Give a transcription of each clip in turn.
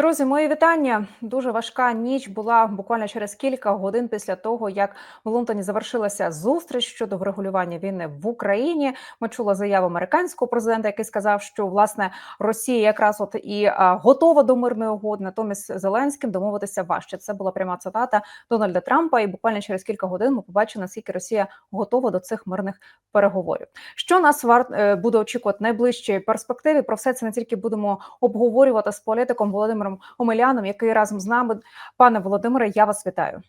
Друзі, мої вітання. Дуже важка ніч була буквально через кілька годин після того, як в Лондоні завершилася зустріч щодо врегулювання війни в Україні. Ми чули заяву американського президента, який сказав, що власне Росія якраз от і готова до мирної угоди. Натомість Зеленським домовитися важче. Це була пряма цитата Дональда Трампа. І буквально через кілька годин ми побачимо, наскільки Росія готова до цих мирних переговорів. Що нас вар е, буде очікувати найближчій перспективі? Про все це не тільки будемо обговорювати з політиком Володимиром Омеляном, який разом з нами. Пане Володимире, я вас вітаю.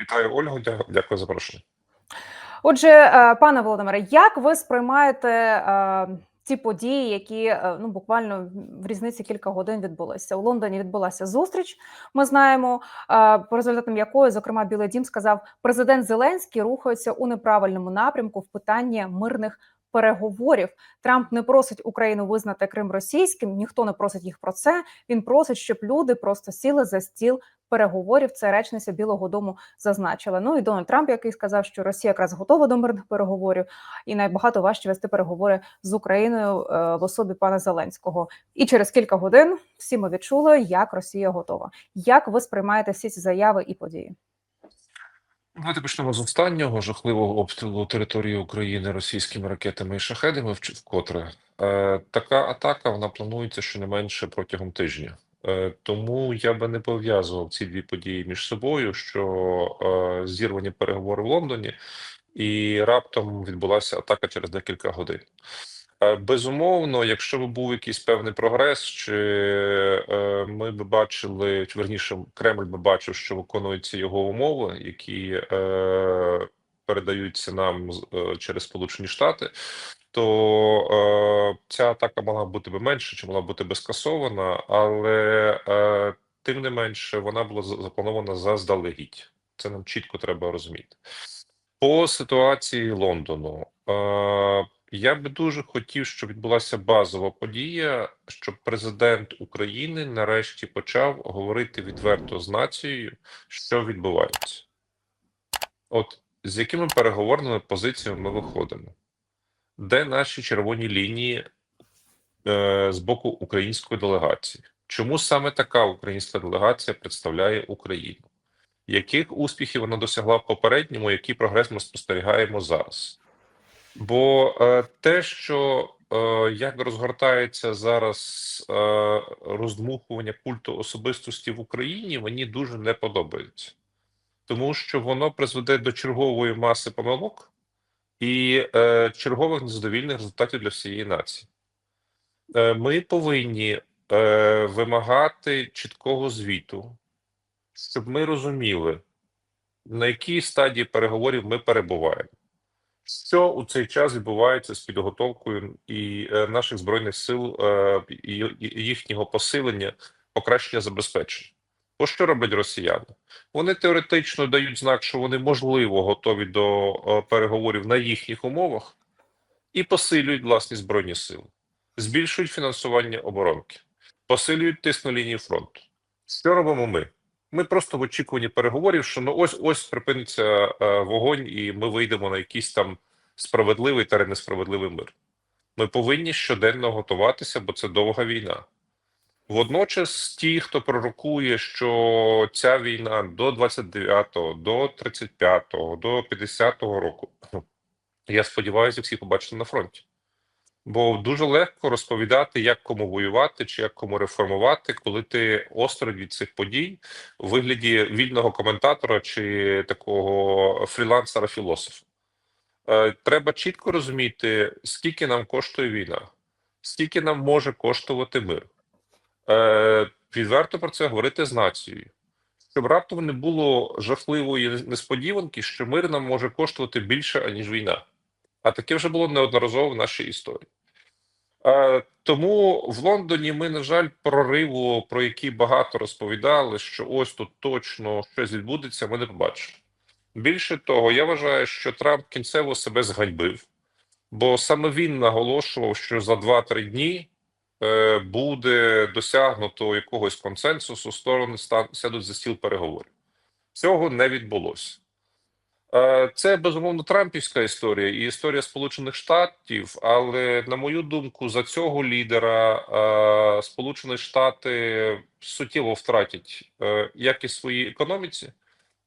Вітаю Ольгу. Дякую за запрошення. Отже, е, пане Володимире, як ви сприймаєте е, ті події, які е, ну буквально в різниці кілька годин відбулися у Лондоні? Відбулася зустріч. Ми знаємо, е, по результатам якої, зокрема, Білий Дім сказав, президент Зеленський рухається у неправильному напрямку в питанні мирних. Переговорів Трамп не просить Україну визнати Крим російським. Ніхто не просить їх про це. Він просить, щоб люди просто сіли за стіл переговорів. Це речниця Білого Дому зазначила. Ну і Дональд Трамп, який сказав, що Росія якраз готова до мирних переговорів, і найбагато важче вести переговори з Україною е, в особі пана Зеленського. І через кілька годин всі ми відчули, як Росія готова. Як ви сприймаєте всі ці заяви і події? Давайте почнемо з останнього жахливого обстрілу території України російськими ракетами і шахедами вкотре. Е, така атака вона планується щонайменше протягом тижня. Е, тому я би не пов'язував ці дві події між собою, що е, зірвані переговори в Лондоні, і раптом відбулася атака через декілька годин. Е, Безумовно, якщо б був якийсь певний прогрес, чи е, ми б бачили, чи верніше, Кремль би бачив, що виконуються його умови, які е, передаються нам через Сполучені Штати, то ця атака могла бути би менше, чи могла бути скасована, але тим не менше вона була запланована заздалегідь. Це нам чітко треба розуміти. По ситуації Лондону, я би дуже хотів, щоб відбулася базова подія, щоб президент України нарешті почав говорити відверто з нацією, що відбувається. От з якими переговорними позиціями ми виходимо? Де наші червоні лінії е, з боку української делегації? Чому саме така українська делегація представляє Україну? Яких успіхів вона досягла в попередньому, який прогрес ми спостерігаємо зараз? Бо е, те, що е, як розгортається зараз е, роздмухування культу особистості в Україні, мені дуже не подобається, тому що воно призведе до чергової маси помилок і е, чергових незадовільних результатів для всієї нації. Е, ми повинні е, вимагати чіткого звіту, щоб ми розуміли, на якій стадії переговорів ми перебуваємо. Що у цей час відбувається з підготовкою і е, наших збройних сил е, і, їхнього посилення, покращення забезпечення? Бо що роблять росіяни? Вони теоретично дають знак, що вони можливо готові до е, переговорів на їхніх умовах і посилюють власні збройні сили, збільшують фінансування оборонки, посилюють тиск на лінії фронту. Що робимо ми? Ми просто в очікуванні переговорів, що ну ось ось припиниться е, вогонь, і ми вийдемо на якийсь там справедливий та несправедливий мир. Ми повинні щоденно готуватися, бо це довга війна. Водночас, ті, хто пророкує, що ця війна до 29-го, до 35-го, до 50-го року, я сподіваюся, всі побачите на фронті. Бо дуже легко розповідати, як кому воювати чи як кому реформувати, коли ти осторонь від цих подій у вигляді вільного коментатора чи такого фрілансера-філософа. Е, Треба чітко розуміти, скільки нам коштує війна, скільки нам може коштувати мир. Е, Відверто про це говорити з нацією, щоб раптом не було жахливої несподіванки, що мир нам може коштувати більше, аніж війна. А таке вже було неодноразово в нашій історії. Тому в Лондоні ми, на жаль, прориву, про який багато розповідали, що ось тут точно щось відбудеться, ми не побачимо. Більше того, я вважаю, що Трамп кінцево себе зганьбив, бо саме він наголошував, що за 2-3 дні е, буде досягнуто якогось консенсусу, сторони сядуть за стіл переговорів. Цього не відбулося. Е, Це безумовно Трампівська історія і історія Сполучених Штатів. Але на мою думку, за цього лідера е, Сполучені Штати суттєво втратять е, як і своїй економіці,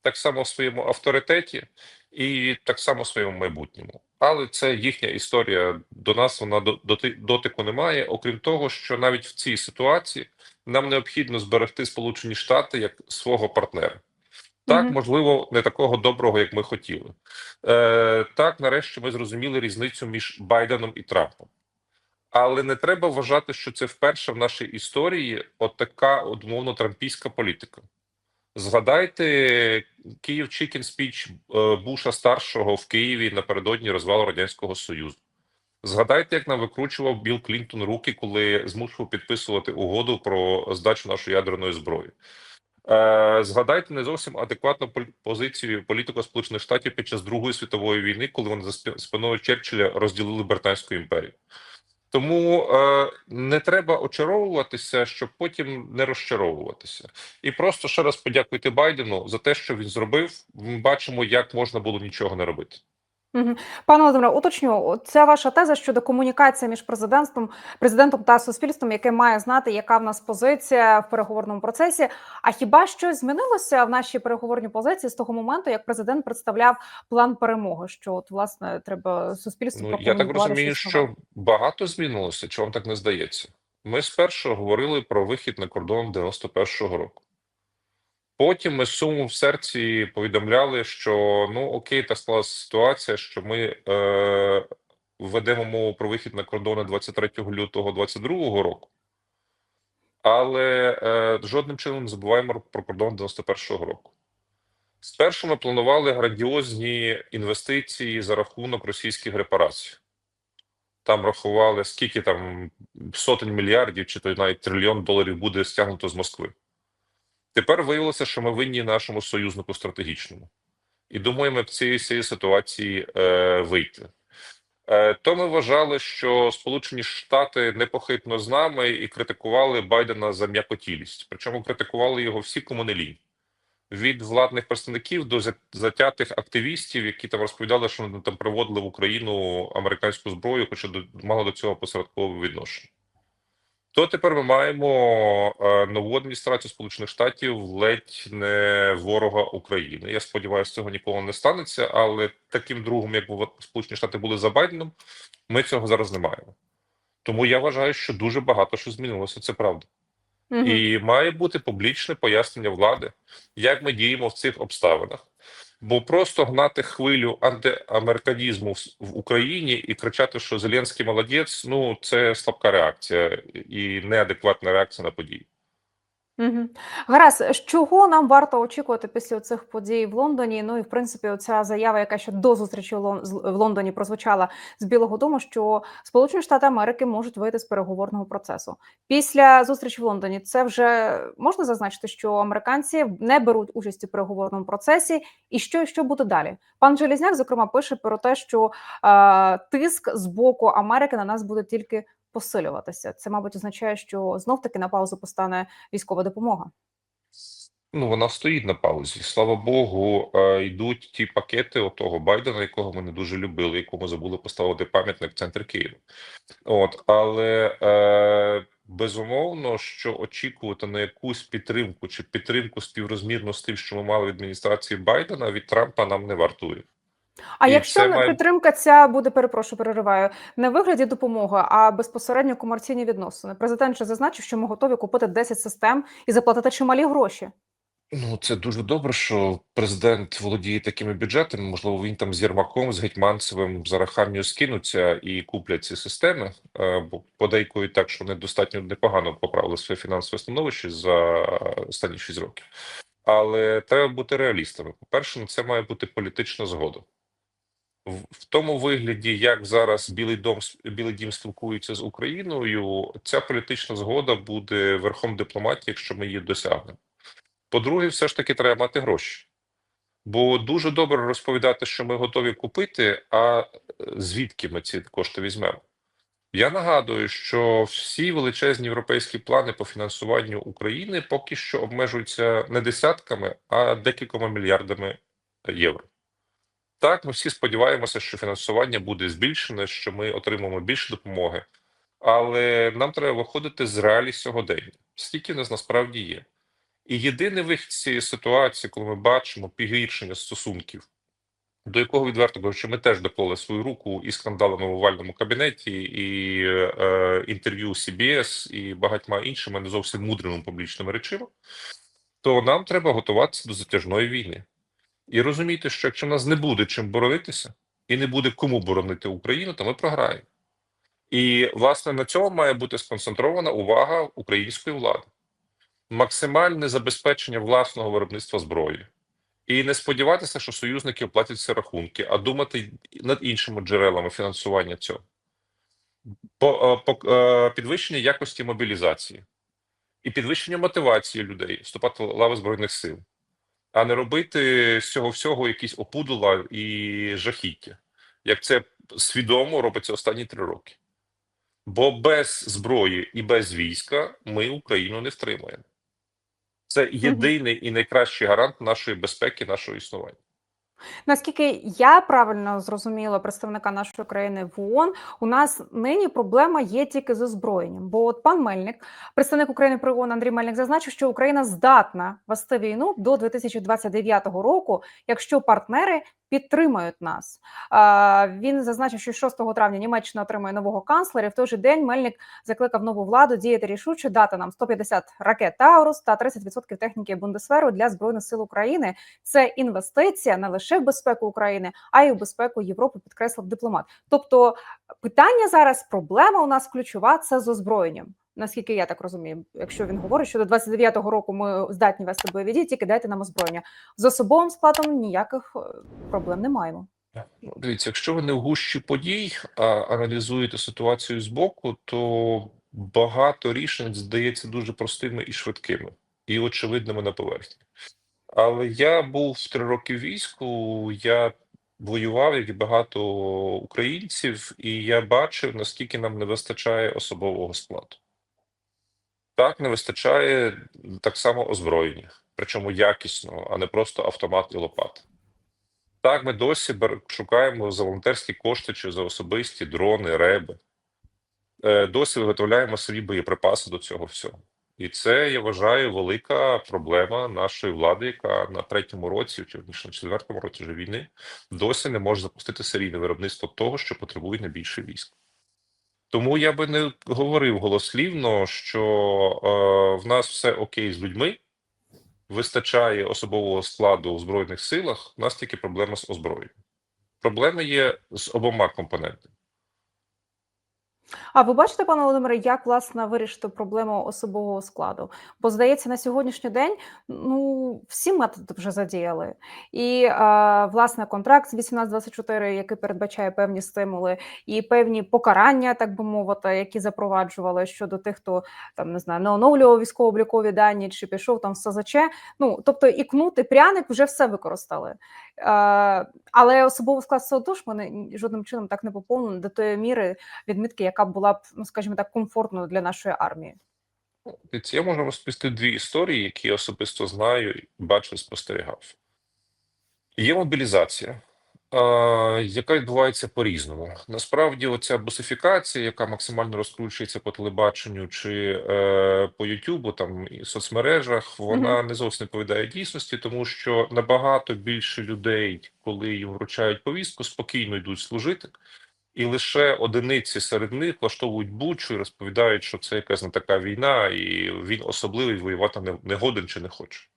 так само в своєму авторитеті і так само в своєму майбутньому. Але це їхня історія. До нас вона до- доти- дотику немає. Окрім того, що навіть в цій ситуації нам необхідно зберегти Сполучені Штати як свого партнера. Так, можливо, не такого доброго, як ми хотіли. Е, так, нарешті ми зрозуміли різницю між Байденом і Трампом. Але не треба вважати, що це вперше в нашій історії от така от, умовно трампійська політика. Згадайте Київ Чікен спіч е, Буша старшого в Києві напередодні розвалу Радянського Союзу. Згадайте, як нам викручував Білл Клінтон руки, коли змушував підписувати угоду про здачу нашої ядерної зброї. Е, Згадайте не зовсім адекватну позицію політику Сполучених Штатів під час Другої світової війни, коли вони за спиною Черчилля розділили Британську імперію. Тому е, не треба очаровуватися, щоб потім не розчаровуватися. І просто ще раз подякуйте Байдену за те, що він зробив. Ми бачимо, як можна було нічого не робити. Пане Володимире, уточню, це ваша теза щодо комунікації між президентом, президентом та суспільством, яке має знати, яка в нас позиція в переговорному процесі. А хіба щось змінилося в нашій переговорній позиції з того моменту, як президент представляв план перемоги? Що от власне треба суспільству Ну я так розумію, що багато змінилося. Чи вам так не здається? Ми спершу говорили про вихід на кордон 91-го року. Потім ми з сумом в серці повідомляли, що ну окей, та склалася ситуація, що ми е, ведемо мову про вихід на кордони 23 лютого 22 року, але е, жодним чином не забуваємо про кордон 91-го року. Спершу ми планували грандіозні інвестиції за рахунок російських репарацій. Там рахували, скільки там сотень мільярдів, чи то навіть трильйон доларів буде стягнуто з Москви. Тепер виявилося, що ми винні нашому союзнику стратегічному, і думаємо в цієї ситуації е, вийти. Е, то ми вважали, що Сполучені Штати непохитно з нами і критикували Байдена за м'якотілість. Причому критикували його всі кому не. Від владних представників до затятих активістів, які там розповідали, що вони там приводили в Україну американську зброю, хоча мало до цього посередкове відношення. То тепер ми маємо е, нову адміністрацію Сполучених Штатів ледь не ворога України. Я сподіваюся, цього ніколи не станеться, але таким другом, як Сполучені Штати були за Байденом, ми цього зараз не маємо. Тому я вважаю, що дуже багато що змінилося. Це правда. Мгм. І має бути публічне пояснення влади, як ми діємо в цих обставинах. Бо просто гнати хвилю антиамериканізму в- Україні і кричати, що Зеленський молодець, ну це слабка реакція і неадекватна реакція на події. Мгм. Гаразд, чого нам варто очікувати після цих подій в Лондоні? Ну і в принципі, оця заява, яка ще до зустрічі в Лондоні прозвучала з Білого Дому, що Сполучені Штати Америки можуть вийти з переговорного процесу. Після зустрічі в Лондоні це вже можна зазначити, що американці не беруть участь у переговорному процесі, і що, що буде далі? Пан Желізняк, зокрема, пише про те, що е, тиск з боку Америки на нас буде тільки посилюватися. Це, мабуть, означає, що знов таки на паузу постане військова допомога. Ну, вона стоїть на паузі. Слава Богу, е, йдуть ті пакети отого Байдена, якого ми не дуже любили, якому забули поставити пам'ятник в центрі Києва. От, але е, безумовно, що очікувати на якусь підтримку чи підтримку співрозмірну з тим, що ми мали від адміністрації Байдена, від Трампа нам не вартує. А І якщо не- має- підтримка ця буде, перепрошую, перериваю, не в вигляді допомоги, а безпосередньо комерційні відносини. Президент же зазначив, що ми готові купити 10 систем і заплатити чималі гроші. Ну, це дуже добре, що президент володіє такими бюджетами. Можливо, він там з Єрмаком, з Гетьманцевим за Рахамію скинуться і куплять ці системи. Е, Бо подейкують так, що вони достатньо непогано поправили своє фінансове становище за останні 6 років. Але треба бути реалістами. По-перше, на це має бути політична згода. В, тому вигляді, як зараз Білий дом Білий Дім спілкується з Україною, ця політична згода буде верхом дипломатії, якщо ми її досягнемо. По-друге, все ж таки треба мати гроші. Бо дуже добре розповідати, що ми готові купити, а е, звідки ми ці кошти візьмемо. Я нагадую, що всі величезні європейські плани по фінансуванню України поки що обмежуються не десятками, а декількома мільярдами євро. Так, ми всі сподіваємося, що фінансування буде збільшене, що ми отримаємо більше допомоги, але нам треба виходити з реалій сьогодення, скільки нас насправді є. І єдиний вихід з цієї ситуації, коли ми бачимо погіршення стосунків, до якого відверто кажучи, ми теж доклали свою руку і скандалами в овальному кабінеті, і е, інтерв'ю CBS, і багатьма іншими не зовсім мудрими публічними речами, то нам треба готуватися до затяжної війни. І розуміти, що якщо в нас не буде чим боронитися, і не буде кому боронити Україну, то ми програємо. І, власне, на цьому має бути сконцентрована увага української влади, максимальне забезпечення власного виробництва зброї. І не сподіватися, що союзники оплатять ці рахунки, а думати над іншими джерелами фінансування цього. По, е, по е, підвищення якості мобілізації і підвищення мотивації людей вступати в лави Збройних сил, а не робити з цього всього якісь опудула і жахіття, як це свідомо робиться останні три роки. Бо без зброї і без війська ми Україну не втримаємо. Це єдиний і найкращий гарант нашої безпеки, нашого існування. Наскільки я правильно зрозуміла представника нашої країни в ООН, у нас нині проблема є тільки з озброєнням. Бо от пан Мельник, представник України при ООН Андрій Мельник, зазначив, що Україна здатна вести війну до 2029 року, якщо партнери підтримають нас. Він зазначив, що 6 травня Німеччина отримає нового канцлера. В той же день Мельник закликав нову владу діяти рішуче, дати нам 150 ракет Таурус та 30% техніки Бундесверу для збройних сил України. Це інвестиція не лише в безпеку України, а й у безпеку Європи, підкреслив дипломат. Тобто, питання зараз, проблема у нас ключова це з озброєнням. Наскільки я так розумію, якщо він говорить, що до 29-го року ми здатні вести бойові дії, тільки дайте нам озброєння з особовим складом ніяких е, проблем не маємо. Ну, Дивіться, якщо ви не в гущі подій, а аналізуєте ситуацію збоку, то багато рішень здається дуже простими і швидкими, і очевидними на поверхні. Але я був три роки війську, я воював, як і багато українців, і я бачив, наскільки нам не вистачає особового складу. Так, не вистачає так само озброєння, причому якісного, а не просто автомат і лопата. Так, ми досі шукаємо за волонтерські кошти чи за особисті дрони, реби. Е, Досі виготовляємо собі боєприпаси до цього всього. І це, я вважаю, велика проблема нашої влади, яка на третьому році, чи на четвертому році вже війни, досі не може запустити серійне виробництво того, що потребує найбільше військ. Тому я би не говорив голослівно, що е, в нас все окей з людьми, вистачає особового складу в Збройних силах, у нас тільки проблема з озброєнням. Проблеми є з обома компонентами. А ви бачите, пане Володимире, як власне вирішити проблему особового складу? Бо здається, на сьогоднішній день ну всі методи вже задіяли, і е, власне контракт з 1824, який передбачає певні стимули і певні покарання, так би мовити, які запроваджували щодо тих, хто там не знаю, не оновлював військово-облікові дані чи пішов там в СЗЧ. Ну тобто і кнут, і пряник вже все використали. Е, але особовий склад все мене жодним чином так не поповнені до тої міри відмітки, яка була б, ну скажімо так, комфортною для нашої армії. Я можу розповісти дві історії, які я особисто знаю, бачив, спостерігав. Є мобілізація, яка відбувається по-різному. Насправді, оця бусифікація, яка максимально розкручується по телебаченню чи е, по Ютубу, там і соцмережах, вона не зовсім відповідає дійсності, тому що набагато більше людей, коли їм вручають повістку, спокійно йдуть служити. І лише одиниці серед них влаштовують бучу і розповідають, що це якась не така війна, і він особливий воювати не, не годен чи не хоче.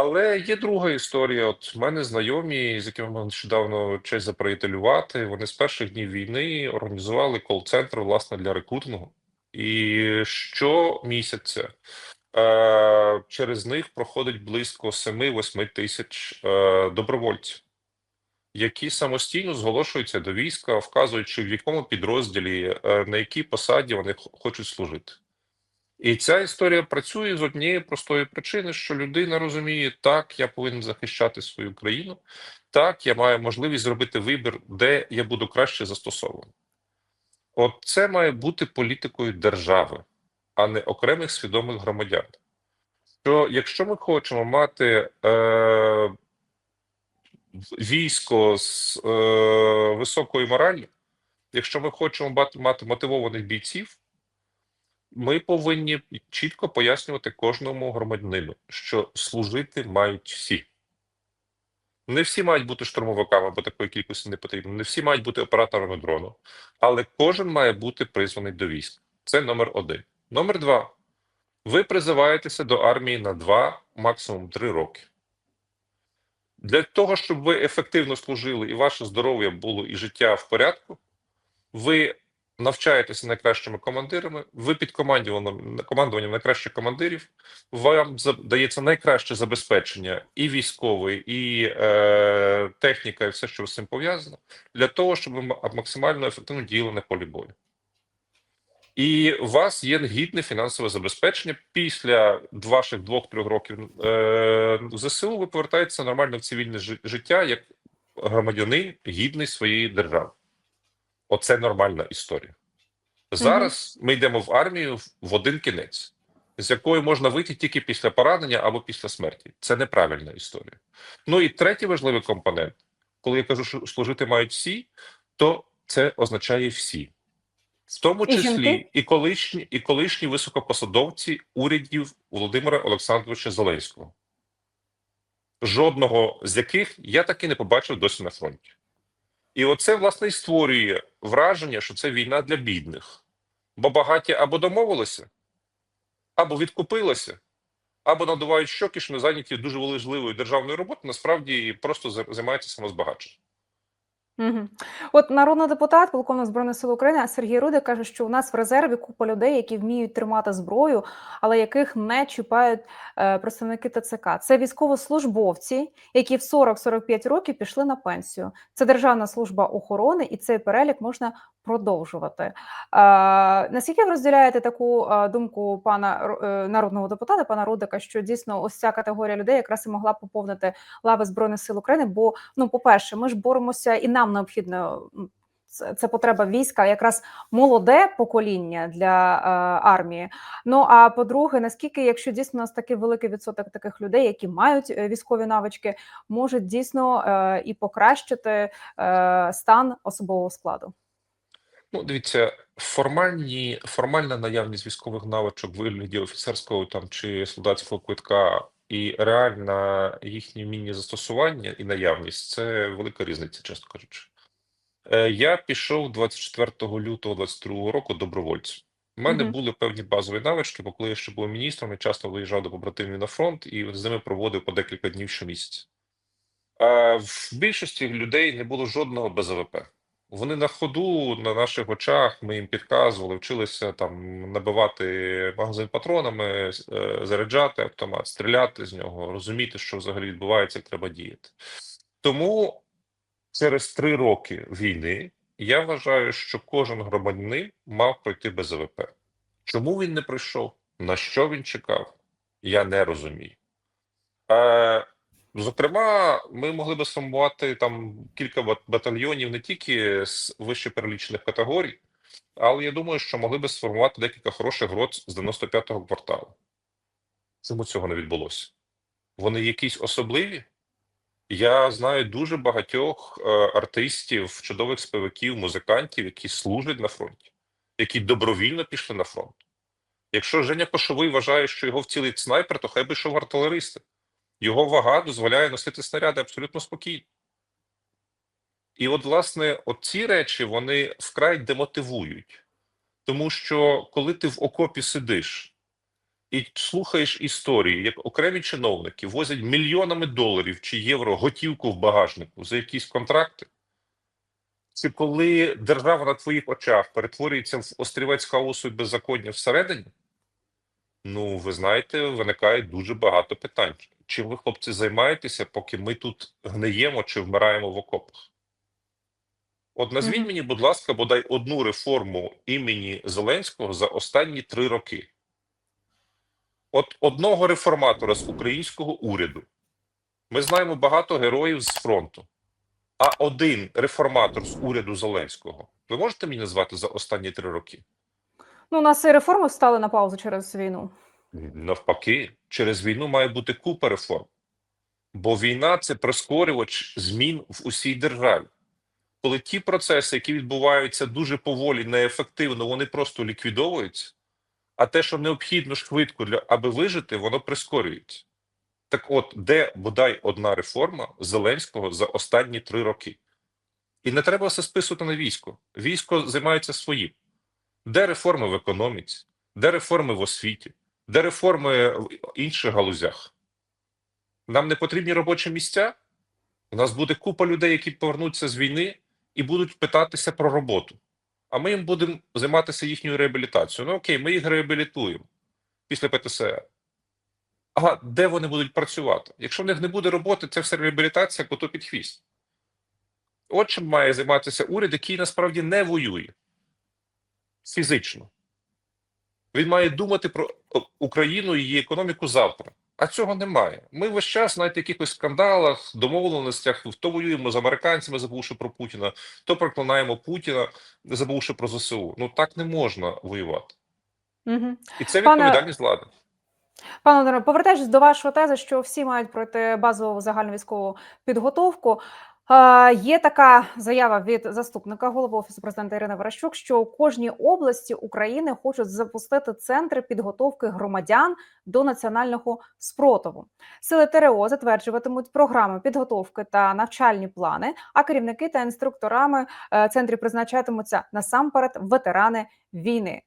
Але є друга історія. От в мене знайомі, з якими ми нещодавно честь заприятелювати, вони з перших днів війни організували кол-центр власне для рекрутингу. І щомісяця е, через них проходить близько 7-8 тисяч е, добровольців які самостійно зголошуються до війська, вказуючи в якому підрозділі, е, на якій посаді вони хочуть служити. І ця історія працює з однієї простої причини, що людина розуміє, так, я повинен захищати свою країну, так, я маю можливість зробити вибір, де я буду краще застосований. От це має бути політикою держави, а не окремих свідомих громадян. Що якщо ми хочемо мати е, військо з е, високою мораллю, якщо ми хочемо мати мотивованих бійців, ми повинні чітко пояснювати кожному громадянину, що служити мають всі. Не всі мають бути штурмовиками, бо такої кількості не потрібно. Не всі мають бути операторами дрону, але кожен має бути призваний до військ. Це номер один. Номер два. Ви призиваєтеся до армії на два, максимум три роки. Для того, щоб ви ефективно служили і ваше здоров'я було і життя в порядку, ви навчаєтеся найкращими командирами, ви під командуванням, найкращих командирів, вам дається найкраще забезпечення і військове, і е, техніка, і все, що з цим пов'язано, для того, щоб ви максимально ефективно діяли на полі бою. І у вас є гідне фінансове забезпечення. Після ваших двох-трьох років е, ЗСУ ви повертаєтеся нормально в цивільне життя як громадянин гідний своєї держави. Оце нормальна історія. Зараз ми йдемо в армію в- в один кінець, з якої можна вийти тільки після поранення або після смерті. Це неправильна історія. Ну і третій важливий компонент, коли я кажу, що служити мають всі, то це означає всі. В тому числі і колишні, і колишні високопосадовці урядів Володимира Олександровича Зеленського, жодного з яких я таки не побачив досі на фронті. І оце, власне, і створює враження, що це війна для бідних. Бо багаті або домовилися, або відкупилися, або надувають щоки, що не зайняті дуже важливою державною роботою, насправді просто займаються самозбагаченням. Угу. От народний депутат, полковник збройних сил України Сергій Рудик каже, що у нас в резерві купа людей, які вміють тримати зброю, але яких не чіпають е, представники ТЦК. Це військовослужбовці, які в 40-45 років пішли на пенсію. Це Державна служба охорони, і цей перелік можна продовжувати. Е, наскільки ви розділяєте таку е, думку пана е, народного депутата, пана Рудика, що дійсно ось ця категорія людей якраз і могла поповнити лави збройних сил України? Бо ну, по-перше, ми ж боремося, і нам необхідно це, це потреба війська, якраз молоде покоління для е, армії. Ну а по-друге, наскільки, якщо дійсно у нас такий великий відсоток таких людей, які мають е, військові навички, можуть дійсно е, і покращити е, стан особового складу? Ну, дивіться, формальні, формальна наявність військових навичок в вигляді офіцерського там чи солдатського квитка і реальна їхнє вміння застосування і наявність це велика різниця, чесно кажучи. Е, Я пішов 24 лютого 22 року добровольцем. У мене Мгм. були певні базові навички, бо коли я ще був міністром, я часто виїжджав до побратимів на фронт і з ними проводив по декілька днів щомісяця. А в більшості людей не було жодного БЗВП. Вони на ходу, на наших очах, ми їм підказували, вчилися там набивати магазин патронами, е, заряджати автомат, стріляти з нього, розуміти, що взагалі відбувається, як треба діяти. Тому через три роки війни я вважаю, що кожен громадянин мав пройти БЗВП. Чому він не пройшов? На що він чекав? Я не розумію. Е, Зокрема, ми могли би сформувати там кілька батальйонів не тільки з вище перелічених категорій, але я думаю, що могли би сформувати декілька хороших грот з 95-го кварталу. Чому цього не відбулося? Вони якісь особливі? Я знаю дуже багатьох е, артистів, чудових співаків, музикантів, які служать на фронті, які добровільно пішли на фронт. Якщо Женя Кошовий вважає, що його вцілить снайпер, то хай би йшов артилеристи. Його вага дозволяє носити снаряди абсолютно спокійно. І от, власне, от ці речі вони вкрай демотивують. Тому що коли ти в окопі сидиш і слухаєш історії, як окремі чиновники возять мільйонами доларів чи євро готівку в багажнику за якісь контракти, чи коли держава на твоїх очах перетворюється в острівець хаосу і беззаконня всередині, ну, ви знаєте, виникає дуже багато питань. Чим ви, хлопці, займаєтеся, поки ми тут гниємо чи вмираємо в окопах? От назвіть мені, будь ласка, бодай одну реформу імені Зеленського за останні три роки. От одного реформатора з українського уряду. Ми знаємо багато героїв з фронту. А один реформатор з уряду Зеленського. Ви можете мені назвати за останні три роки? Ну, у нас і реформи встали на паузу через війну. Навпаки, через війну має бути купа реформ. Бо війна це прискорювач змін в усій державі. Коли ті процеси, які відбуваються дуже поволі, неефективно, вони просто ліквідовуються, а те, що необхідно швидко для аби вижити, воно прискорюється. Так от, де бодай одна реформа Зеленського за останні три роки? І не треба все списувати на військо. Військо займається своїм. Де реформи в економіці, де реформи в освіті, де реформи в інших галузях? Нам не потрібні робочі місця. У нас буде купа людей, які повернуться з війни і будуть питатися про роботу. А ми їм будемо займатися їхньою реабілітацією. Ну окей, ми їх реабілітуємо після ПТСР. А де вони будуть працювати? Якщо в них не буде роботи, це все реабілітація коту під хвіст. От чим має займатися уряд, який насправді не воює фізично. Він має думати про Україну і її економіку завтра. А цього немає. Ми весь час навіть в якихось скандалах, домовленостях, то воюємо з американцями, забувши про Путіна, то проклинаємо Путіна, забувши про ЗСУ. Ну так не можна воювати. Угу. І це відповідальність влади. Пане Володимире, повертаючись до вашої тези, що всі мають пройти базову загальну військову підготовку. Є така заява від заступника голови офісу президента Ірини Верещук, що у кожній області України хочуть запустити центри підготовки громадян до національного спротиву. Сили ТРО затверджуватимуть програми підготовки та навчальні плани. А керівники та інструкторами е, центрів призначатимуться насамперед ветерани війни.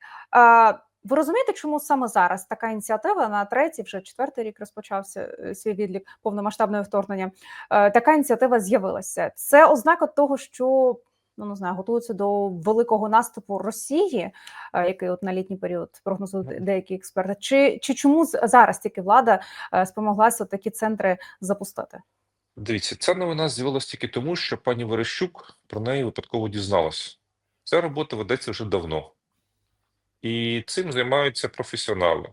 Ви розумієте, чому саме зараз така ініціатива на третій, вже четвертий рік розпочався е, свій відлік повномасштабного вторгнення? Е, Така ініціатива з'явилася. Це ознака того, що ну не знаю, готуються до великого наступу Росії, е, який от на літній період прогнозують деякі експерти. Чи, чи чому зараз тільки влада спомоглася такі центри запустити? Дивіться, ця новина з'явилася тільки тому, що пані Верещук про неї випадково дізналась. Ця робота ведеться вже давно. І цим займаються професіонали.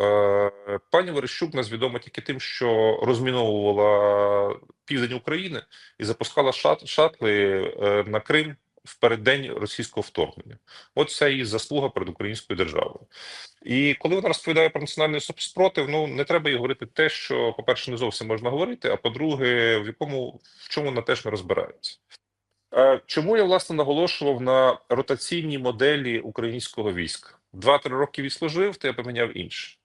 Е, Пані Верещук нас відома тільки тим, що розміновувала південь України і запускала шат, шатли е, на Крим в переддень російського вторгнення. От це її заслуга перед українською державою. І коли вона розповідає про національний спротив, ну не треба їй говорити те, що, по-перше, не зовсім можна говорити, а по-друге, в якому в чому вона теж не розбирається. Е, Чому я власне наголошував на ротаційній моделі українського війська? Два-три роки відслужив, то я поміняв інше.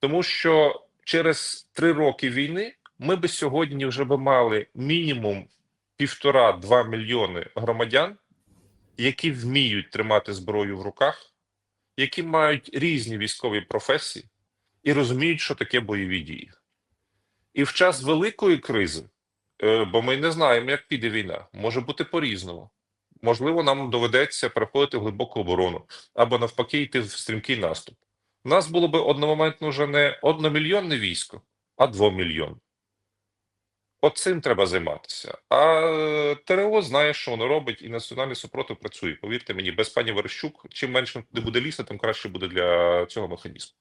Тому що через три роки війни ми би сьогодні вже би мали мінімум півтора-два мільйони громадян, які вміють тримати зброю в руках, які мають різні військові професії і розуміють, що таке бойові дії. І в час великої кризи, бо ми не знаємо, як піде війна, може бути по-різному. Можливо, нам доведеться переходити в глибоку оборону або навпаки йти в стрімкий наступ. У нас було би одномоментно вже не одномільйонне військо, а двомільйонне. От цим треба займатися. А е, ТРО знає, що воно робить, і національний супротив працює. Повірте мені, без пані Верещук, чим менше буде лізти, тим краще буде для цього механізму.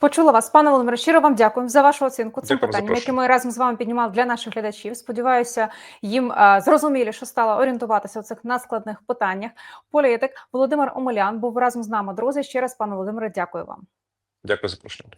Почула вас, пане Володимире. Щиро вам дякую за вашу оцінку цим Дякую питанням, які ми разом з вами піднімали для наших глядачів. Сподіваюся, їм е, зрозуміліше стало орієнтуватися у цих надскладних питаннях. Політик Володимир Омелян був разом з нами. Друзі, ще раз, пане Володимире, дякую вам. Дякую за запрошення.